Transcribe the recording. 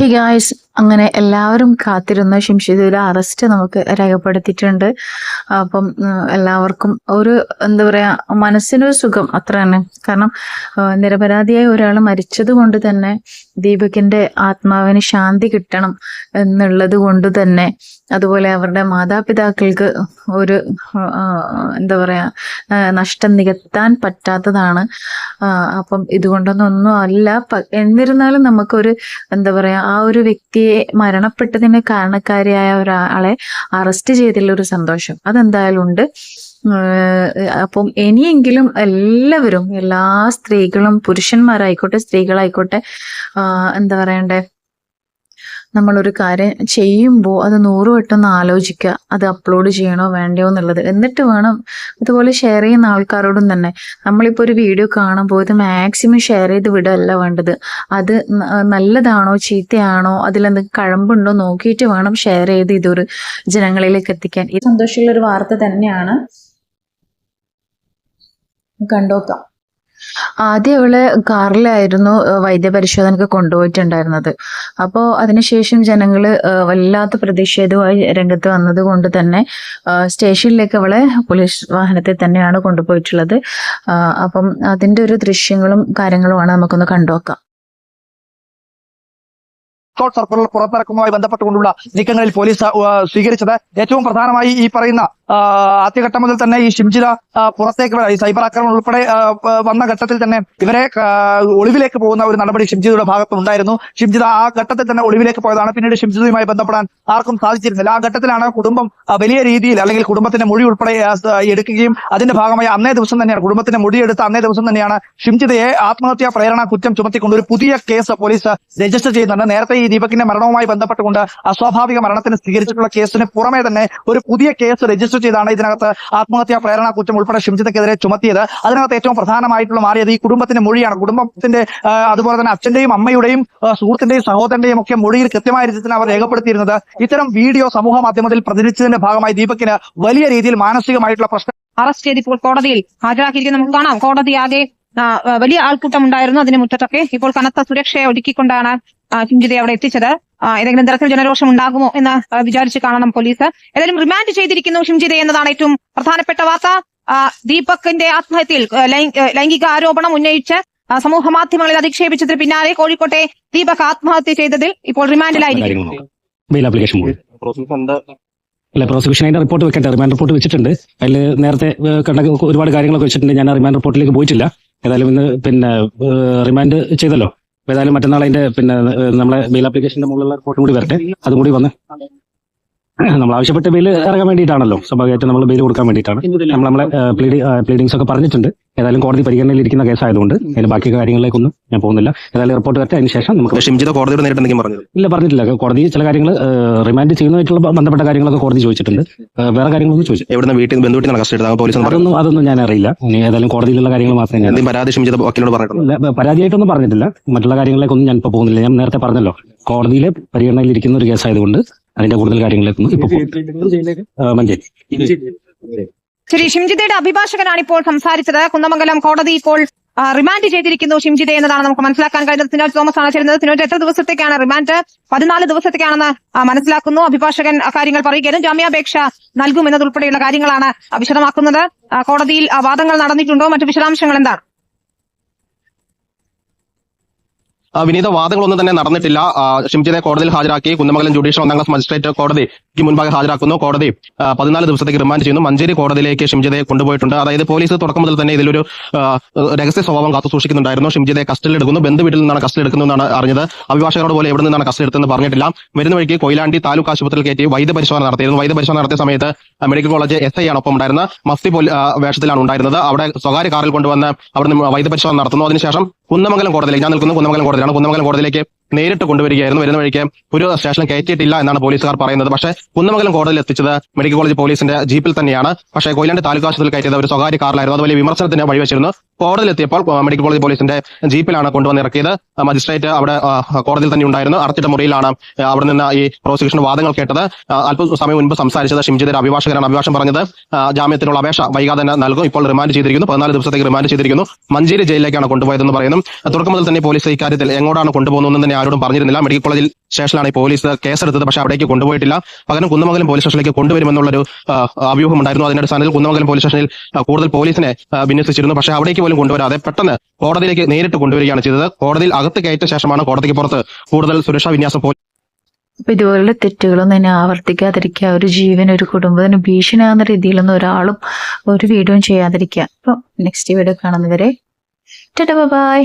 Hey guys അങ്ങനെ എല്ലാവരും കാത്തിരുന്ന ഷിംഷിദയുടെ അറസ്റ്റ് നമുക്ക് രേഖപ്പെടുത്തിയിട്ടുണ്ട്. അപ്പം എല്ലാവർക്കും ഒരു എന്താ പറയുക മനസ്സിനൊരു സുഖം അത്ര തന്നെ കാരണം നിരപരാധിയായ ഒരാൾ മരിച്ചത് കൊണ്ട് തന്നെ ദീപകിന്റെ ആത്മാവിന് ശാന്തി കിട്ടണം എന്നുള്ളത് കൊണ്ട് തന്നെ അതുപോലെ അവരുടെ മാതാപിതാക്കൾക്ക് ഒരു എന്താ പറയാ ആ, നഷ്ടം നികത്താൻ പറ്റാത്തതാണ്. അപ്പം ഇതുകൊണ്ടൊന്നും അല്ല. പ- എന്നിരുന്നാലും നമുക്കൊരു എന്താ പറയാ ആ ഒരു വ്യക്തിയെ മരണപ്പെട്ടതിന് കാരണക്കാരിയായ ഒരാളെ അറസ്റ്റ് ചെയ്തതിൽ ഒരു സന്തോഷം. അതെന്തായാലും ഉണ്ട്. അപ്പം ഇനിയെങ്കിലും എല്ലാവരും എല്ലാ സ്ത്രീകളും പുരുഷന്മാരായിക്കോട്ടെ സ്ത്രീകളായിക്കോട്ടെ എന്താ പറയണ്ടേ നമ്മളൊരു കാര്യം ചെയ്യുമ്പോൾ അത് നൂറ് വട്ടം ആലോചിക്കുക. അത് അപ്ലോഡ് ചെയ്യണോ വേണ്ടയോ എന്നുള്ളത്. എന്നിട്ട് വേണം അതുപോലെ ഷെയർ ചെയ്യുന്ന ആൾക്കാരോടും തന്നെ. നമ്മളിപ്പോൾ ഒരു വീഡിയോ കാണുമ്പോൾ ഇത് മാക്സിമം ഷെയർ ചെയ്ത് വിടല്ല വേണ്ടത്. അത് നല്ലതാണോ ചീത്തയാണോ അതിലെന്തെങ്കിലും കഴമ്പുണ്ടോ നോക്കിയിട്ട് വേണം ഷെയർ ചെയ്ത് ഇതൊരു ജനങ്ങളിലേക്ക് എത്തിക്കാൻ. ഇത് സന്തോഷമുള്ള ഒരു വാർത്ത തന്നെയാണ്. കണ്ടോക്കാം. ആദ്യം അവൾ കാറിലായിരുന്നു വൈദ്യപരിശോധനക്ക് കൊണ്ടുപോയിട്ടുണ്ടായിരുന്നത്. അപ്പോ അതിനുശേഷം ജനങ്ങൾ വല്ലാത്ത പ്രതിഷേധവുമായി രംഗത്ത് വന്നത് കൊണ്ട് തന്നെ സ്റ്റേഷനിലേക്ക് അവളെ പോലീസ് വാഹനത്തിൽ തന്നെയാണ് കൊണ്ടുപോയിട്ടുള്ളത്. അപ്പം അതിന്റെ ഒരു ദൃശ്യങ്ങളും കാര്യങ്ങളുമാണ് നമുക്കൊന്ന് കണ്ടുനോക്കാം സ്കോട്ട് സർക്കുലർ പുറത്തിറക്കുന്നതുമായി ബന്ധപ്പെട്ടുകൊണ്ടുള്ള നീക്കങ്ങളിൽ പോലീസ് സ്വീകരിച്ചത്. ഏറ്റവും പ്രധാനമായി ഈ പറയുന്ന ആദ്യഘട്ടം മുതൽ തന്നെ ഈ ഷിംജില പുറത്തേക്ക് ഈ സൈബർ ആക്രമണം ഉൾപ്പെടെ വന്ന ഘട്ടത്തിൽ തന്നെ ഇവരെ ഒളിവിലേക്ക് പോകുന്ന ഒരു നടപടി ഷിംജിതയുടെ ഭാഗത്ത് ഉണ്ടായിരുന്നു. ഷിംജിത ആ ഘട്ടത്തിൽ തന്നെ ഒളിവിലേക്ക് പോയതാണ്. പിന്നീട് ഷിംജിതയുമായി ബന്ധപ്പെടാൻ ആർക്കും സാധിച്ചിരുന്നില്ല. ആ ഘട്ടത്തിലാണ് കുടുംബം വലിയ രീതിയിൽ അല്ലെങ്കിൽ കുടുംബത്തിന്റെ മൊഴി ഉൾപ്പെടെ എടുക്കുകയും അതിന്റെ ഭാഗമായി അന്നേ ദിവസം തന്നെയാണ് കുടുംബത്തിന്റെ മൊഴിയെടുത്ത അന്നേ ദിവസം തന്നെയാണ് ഷിംജിതയെ ആത്മഹത്യാ പ്രേരണ കുറ്റം ചുമത്തിക്കൊണ്ട് ഒരു പുതിയ കേസ് പോലീസ് രജിസ്റ്റർ ചെയ്യുന്നുണ്ട്. നേരത്തെ ഈ ദീപകിന്റെ മരണവുമായി ബന്ധപ്പെട്ടുകൊണ്ട് അസ്വാഭാവിക മരണത്തിന് സ്വീകരിച്ചിട്ടുള്ള കേസിന് പുറമെ തന്നെ ഒരു പുതിയ കേസ് രജിസ്റ്റർ ചെയ്താണ് ഇതിനകത്ത് ആത്മഹത്യാ പ്രേരണ കുറ്റം ഉൾപ്പെടെ ഷിംജിതക്കെതിരെ ചുമത്തിയത്. അതിനകത്ത് ഏറ്റവും പ്രധാനമായിട്ടുള്ള മാറിയത് ഈ കുടുംബത്തിന്റെ മൊഴിയാണ്. കുടുംബത്തിന്റെ അതുപോലെ തന്നെ അച്ഛന്റെയും അമ്മയുടെയും സുഹൃത്തിന്റെയും സഹോദരന്റെയും ഒക്കെ മൊഴിയിൽ കൃത്യമായ രീതിയിൽ അവർ രേഖപ്പെടുത്തിയിരുന്നത്. ഇത്തരം വീഡിയോ സമൂഹ മാധ്യമത്തിൽ പ്രചരിച്ചതിന്റെ ഭാഗമായി ദീപകിന് വലിയ രീതിയിൽ മാനസികമായിട്ടുള്ള പ്രശ്നം അറസ്റ്റ് ചെയ്ത് ഇപ്പോൾ കോടതിയിൽ ഹാജരാക്കിയിരിക്കുന്നത് നമുക്ക് കാണാം. കോടതി ആകെ വലിയ ആൾക്കൂട്ടം ഉണ്ടായിരുന്നു അതിന് മുറ്റത്തൊക്കെ. ഇപ്പോൾ കനത്ത സുരക്ഷയെ ഒരുക്കിക്കൊണ്ടാണ് ആ, ചിഞ്ചിതയെ അവിടെ എത്തിച്ചത്. ഏതെങ്കിലും തരത്തിൽ ജനരോഷം ഉണ്ടാകുമോ എന്ന് വിചാരിച്ച് കാണണം പോലീസ്. ഏതായാലും റിമാൻഡ് ചെയ്തിരിക്കുന്നു ഷിംജിത എന്നതാണ് ഏറ്റവും പ്രധാനപ്പെട്ട വാർത്ത. ദീപക്കിന്റെ ആത്മഹത്യയിൽ ലൈംഗിക ആരോപണം ഉന്നയിച്ച് സമൂഹ മാധ്യമങ്ങളിൽ അധിക്ഷേപിച്ചതിന് പിന്നാലെ കോഴിക്കോട്ടെ ദീപക് ആത്മഹത്യ ചെയ്തതിൽ ഇപ്പോൾ റിമാൻഡിലായിരിക്കും അല്ല പ്രോസിക്യൂഷൻ അതിന്റെ റിപ്പോർട്ട് വെക്കട്ടെ. റിമാൻഡ് റിപ്പോർട്ട് വെച്ചിട്ടുണ്ട്. അതിൽ നേരത്തെ കണ്ട ഒരുപാട് കാര്യങ്ങളൊക്കെ വെച്ചിട്ടുണ്ട്. ഞാൻ റിമാൻഡ് റിപ്പോർട്ടിലേക്ക് പോയിട്ടില്ല. ഏതായാലും ഇന്ന് പിന്നെ റിമാൻഡ് ചെയ്തല്ലോ. ഏതായാലും മറ്റന്നാൾ അതിന്റെ പിന്നെ നമ്മളെ ബെയിൽ ആപ്ലിക്കേഷന്റെ മുകളിലുള്ള റിപ്പോർട്ടും കൂടി വരട്ടെ. അതും കൂടി വന്ന് നമ്മൾ ആവശ്യപ്പെട്ട ബെയിൽ ഇറങ്ങാൻ വേണ്ടിയിട്ടാണല്ലോ. സ്വാഭാവികമായിട്ട് നമ്മൾ ബെയിൽ കൊടുക്കാൻ വേണ്ടിയിട്ടാണ്. നമ്മൾ നമ്മളെ പ്ലീഡിങ്സ് ഒക്കെ പറഞ്ഞിട്ടുണ്ട്. ഏതായാലും കോടതി പരിഗണനയിലിരിക്കുന്ന കേസായതുകൊണ്ട് അതിന് ബാക്കി കാര്യങ്ങളിലേക്കൊന്നും ഞാൻ പോകുന്നില്ല. ഏതായാലും റിപ്പോർട്ട് വരട്ടെ അതിന് ശേഷം നമുക്ക് ഷിംജിത കോടതിയുടെ നേരിട്ട് എന്തെങ്കിലും പറഞ്ഞു ഇല്ല പറഞ്ഞിട്ടില്ല. കോടതി ചില കാര്യങ്ങൾ റിമാൻഡ് ചെയ്യുന്നതായിട്ടുള്ള ബന്ധപ്പെട്ട കാര്യങ്ങളൊക്കെ കോടതി ചോദിച്ചിട്ടുണ്ട്. വേറെ കാര്യങ്ങളൊന്നും ചോദിച്ചു എവിടെ വീട്ടിൽ നിന്ന് ബന്ധുവീട്ടിൽ കസ്റ്റഡി എടുത്താൽ പോലീസ് പറഞ്ഞു അതൊന്നും അതൊന്നും ഞാൻ അറിയില്ല ഇനി ഏതായാലും കോടതിയിലുള്ള കാര്യങ്ങൾ മാത്രമേ ഞാൻ പരാതി ഷിംജിത വക്കീലിനോട് പറഞ്ഞിട്ടില്ല ഇല്ല, പരാതിയായിട്ടൊന്നും പറഞ്ഞിട്ടില്ല. മറ്റുള്ള കാര്യങ്ങളിലേക്കൊന്നും ഞാൻ ഇപ്പോൾ പോകുന്നില്ല. ഞാൻ നേരത്തെ പറഞ്ഞല്ലോ. കോടതിയിലെ പരിഗണനയിലിരിക്കുന്ന ഒരു കേസായതുകൊണ്ട് അതിന്റെ കൂടുതൽ കാര്യങ്ങളിലേക്കൊന്നും ഇപ്പോൾ മഞ്ചേരി. ശരി ഷിംജിതയുടെ അഭിഭാഷകനാണ് ഇപ്പോൾ സംസാരിച്ചത്. കുന്നമംഗലം കോടതി ഇപ്പോൾ റിമാൻഡ് ചെയ്തിരിക്കുന്നു ഷിംജിത എന്നതാണ് നമുക്ക് മനസ്സിലാക്കാൻ കഴിഞ്ഞത് സിനോജ് തോമസ് ആണ് ചേരുന്നത്. സിനോജ് എത്ര ദിവസത്തേക്കാണ് റിമാൻഡ് പതിനാല് ദിവസത്തേക്കാണെന്ന് മനസ്സിലാക്കുന്നു. അഭിഭാഷകൻ കാര്യങ്ങൾ പറയുകയും ജാമ്യാപേക്ഷ നൽകും എന്നതുൾപ്പെടെയുള്ള കാര്യങ്ങളാണ് വിശദമാക്കുന്നത്. കോടതിയിൽ വാദങ്ങൾ നടന്നിട്ടുണ്ടോ? മറ്റു വിശദാംശങ്ങൾ എന്താണ് ആ, വിനീത വാദങ്ങളൊന്നും തന്നെ നടന്നിട്ടില്ല. ഷിംജിനെ കോടതിയിൽ ഹാജരാക്കി കുന്നമംഗലം ജുഡീഷ്യൽ ഒന്നാം ക്ലാസ് മജിസ്ട്രേറ്റ് കോടതിക്ക് മുൻപാകെ ഹാജരാക്കുന്നു. കോടതി പതിനാല് ദിവസത്തേക്ക് റിമാൻഡ് ചെയ്യുന്നു. മഞ്ചേരി കോടതിയിലേക്ക് ഷിംജിതയെ കൊണ്ടുപോയിട്ടുണ്ട്. അതായത് പോലീസ് തുടക്കം മുതൽ തന്നെ ഇതിലൊരു രഹസ്യ സ്വഭാവം കാത്തു സൂക്ഷിക്കുന്നുണ്ടായിരുന്നു. ഷിംജിതയെ കസ്റ്റഡിയിൽ എടുക്കുന്നു. ബന്ധു വീട്ടിൽ നിന്നാണ് കസ്റ്റഡി എടുക്കുന്നതെന്നാണ് അറിഞ്ഞത്. അഭിഭാഷകരോട് പോലെ എവിടെ നിന്നാണ് കസ്റ്റഡി എടുത്തെന്ന് പറഞ്ഞിട്ടില്ല. വരുന്ന വഴിക്ക് കൊയിലാണ്ടി താലൂക്ക് ആശുപത്രിയിൽ കയറ്റി വൈദ്യപരിശോധന നടത്തിയിരുന്നു. വൈദ്യപരിശോധന നടത്തിയ സമയത്ത് മെഡിക്കൽ കോളേജ് എസ് ഐ ആണ് ഒപ്പം ഉണ്ടായിരുന്ന മസ്തി വേഷത്തിലാണ് ഉണ്ടായിരുന്നത്. അവിടെ സ്വകാര്യ കാറിൽ കൊണ്ടുവന്ന് അവിടെ നിന്ന് വൈദ്യപരിശോധന നടത്തുന്നു. അതിനുശേഷം കുന്നമംഗലം കോടതിയിലേക്ക് ഞാൻ നിൽക്കുന്നത് കുന്നമംഗലം കോടതിയാണ് കുന്നമംഗലം കോടതിയിലേക്ക് നേരിട്ട് കൊണ്ടുവരികയായിരുന്നു. വരുന്ന വഴിക്ക് ഒരു സ്റ്റേഷനിൽ കയറ്റിയിട്ടില്ല എന്നാണ് പോലീസുകാർ പറയുന്നത്. പക്ഷേ കുന്നമംഗലം കോടതിയിൽ എത്തിച്ചത് മെഡിക്കൽ കോളേജ് പോലീസിന്റെ ജീപ്പിൽ തന്നെയാണ്. പക്ഷേ കൊയിലാണ്ട് താലൂക്ക് ആശുപത്രിയിൽ കയറ്റിയത് ഒരു സ്വകാര്യ കാറിലായിരുന്നു. അത് വലിയ വിമർശനത്തിന് വഴിവെച്ചിരുന്നു. ആ, മെഡിക്കൽ കോളേജ് പോലീസിന്റെ ജീപ്പിലാണ് കൊണ്ടുവന്ന് ഇറക്കിയത്. മജിസ്ട്രേറ്റ് അവിടെ കോടതിയിൽ തന്നെ ഉണ്ടായിരുന്നു. അടച്ചിട്ട മുറിയിലാണ് അവിടെ നിന്ന് ഈ പ്രോസിക്യൂഷൻ വാദങ്ങൾ കേട്ടത്. അല്പ സമയം മുൻപ് സംസാരിച്ചത് ഷിംജിതയുടെ അഭിഭാഷകരാണ് അഭിഭാഷം പറഞ്ഞത് ജാമ്യത്തിനുള്ള അപേക്ഷ വൈകാതെ തന്നെ നൽകും. ഇപ്പോൾ റിമാൻഡ് ചെയ്തിരിക്കുന്നു. പതിനാല് ദിവസത്തേക്ക് റിമാൻഡ് ചെയ്തിരിക്കുന്നു. മഞ്ചേരി ജയിലിലേക്കാണ് കൊണ്ടുപോയതെന്ന് പറയുന്നു. തുടക്കം മുതൽ തന്നെ പോലീസ് ഇക്കാര്യത്തിൽ എങ്ങോട്ടാണ് കൊണ്ടുപോകുന്നതെന്ന് തന്നെ ആരോടും പറഞ്ഞിരുന്നില്ല. മെഡിക്കൽ കോളേജിൽ സ്റ്റേഷനിലാണ് ഈ പോലീസ് കേസെടുത്തത്. പക്ഷേ അവിടേക്ക് കൊണ്ടുപോയിട്ടില്ല. പകരം കുന്നമംഗലം പോലീസ് സ്റ്റേഷനിലേക്ക് കൊണ്ടുവരുമെന്നുള്ളൊരു അഭ്യൂഹം ഉണ്ടായിരുന്നു. അതിന്റെ അടിസ്ഥാനത്തിൽ കുന്നമംഗലം പോലീസ് സ്റ്റേഷനിൽ കൂടുതൽ പോലീസിനെ വിന്യസിച്ചിരുന്നു പക്ഷേ അവിടേക്ക് പോലും കൊണ്ടുവരാതെ പെട്ടെന്ന് കോടതിയിലേക്ക് നേരിട്ട് കൊണ്ടുവരികയാണ് ചെയ്തത്. കോടതിയിൽ അകത്ത് കയറ്റ ശേഷമാണ് കോടതിക്ക് പുറത്ത് കൂടുതൽ സുരക്ഷാ വിന്യാസം പോലീസ് അപ്പൊ ഇതുപോലുള്ള തെറ്റുകളൊന്നും ഇനി ആവർത്തിക്കാതിരിക്കുക. ഒരു ജീവൻ ഒരു കുടുംബത്തിന് ഭീഷണിയാകുന്ന രീതിയിലൊന്നും ഒരാളും ഒരു വീഡിയോയും ചെയ്യാതിരിക്കുക. അപ്പൊ നെക്സ്റ്റ് വീഡിയോ കാണുന്നവരെ ബൈ